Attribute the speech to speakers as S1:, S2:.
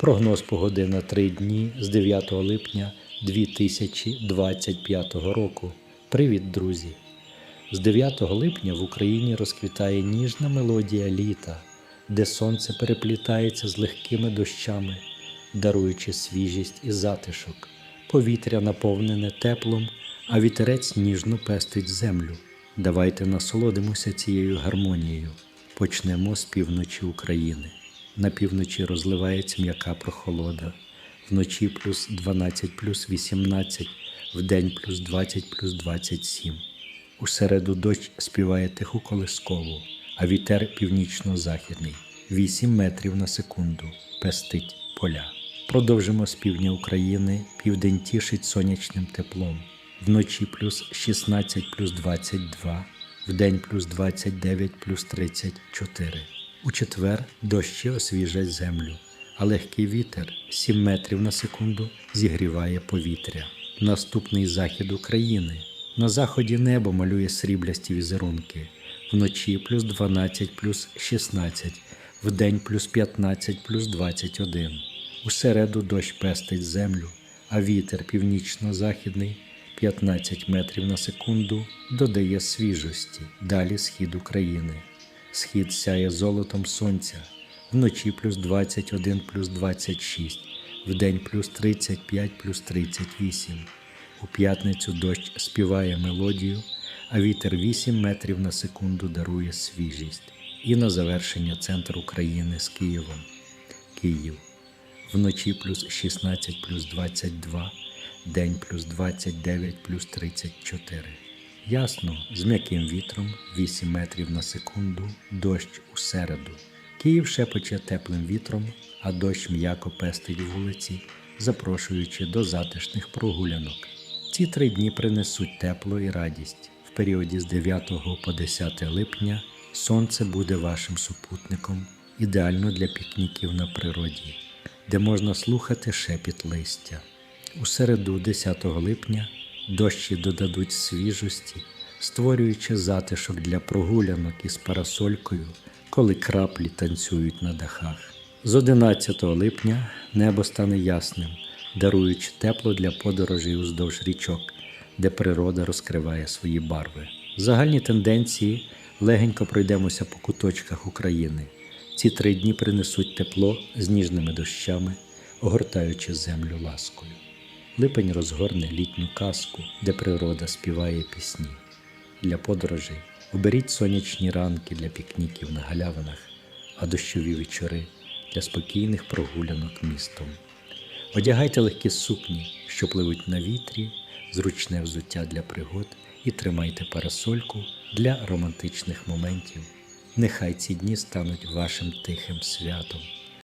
S1: Прогноз погоди на три дні з 9 липня 2025 року. Привіт, друзі! З 9 липня в Україні розквітає ніжна мелодія літа, де сонце переплітається з легкими дощами, даруючи свіжість і затишок. Повітря наповнене теплом, а вітерець ніжно пестить землю. Давайте насолодимося цією гармонією. Почнемо з півночі України. На півночі розливається м'яка прохолода. Вночі плюс 12 плюс 18, вдень плюс 20 плюс 27. У середу дощ співає тиху колискову, а вітер північно-західний 8 метрів на секунду пестить поля. Продовжимо з півдня України. Південь тішить сонячним теплом. Вночі плюс 16 плюс 22, вдень плюс 29 плюс 34. У четвер дощі освіжать землю, а легкий вітер 7 метрів на секунду зігріває повітря. Наступний захід України. На заході небо малює сріблясті візерунки. Вночі плюс 12 плюс 16, вдень плюс 15 плюс 21. У середу дощ пестить землю, а вітер північно-західний 15 метрів на секунду додає свіжості. Далі схід України. Схід сяє золотом сонця, вночі плюс 21 плюс 26, вдень плюс 35 плюс 38. У п'ятницю дощ співає мелодію, а вітер 8 метрів на секунду дарує свіжість. І на завершення центр України з Києвом. Київ. Вночі плюс 16 плюс 22, день плюс 29 плюс 34. Ясно, з м'яким вітром 8 метрів на секунду, дощ у середу. Київ шепоче теплим вітром, а дощ м'яко пестить вулиці, запрошуючи до затишних прогулянок. Ці три дні принесуть тепло і радість. В періоді з 9 по 10 липня сонце буде вашим супутником, ідеально для пікніків на природі, де можна слухати шепіт листя. У середу, 10 липня, дощі додадуть свіжості, створюючи затишок для прогулянок із парасолькою, коли краплі танцюють на дахах. З 11 липня небо стане ясним, даруючи тепло для подорожей уздовж річок, де природа розкриває свої барви. Загальні тенденції легенько пройдемося по куточках України. Ці три дні принесуть тепло з ніжними дощами, огортаючи землю ласкою. Липень розгорне літню казку, де природа співає пісні. Для подорожей оберіть сонячні ранки для пікніків на галявинах, а дощові вечори для спокійних прогулянок містом. Одягайте легкі сукні, що пливуть на вітрі, зручне взуття для пригод і тримайте парасольку для романтичних моментів. Нехай ці дні стануть вашим тихим святом.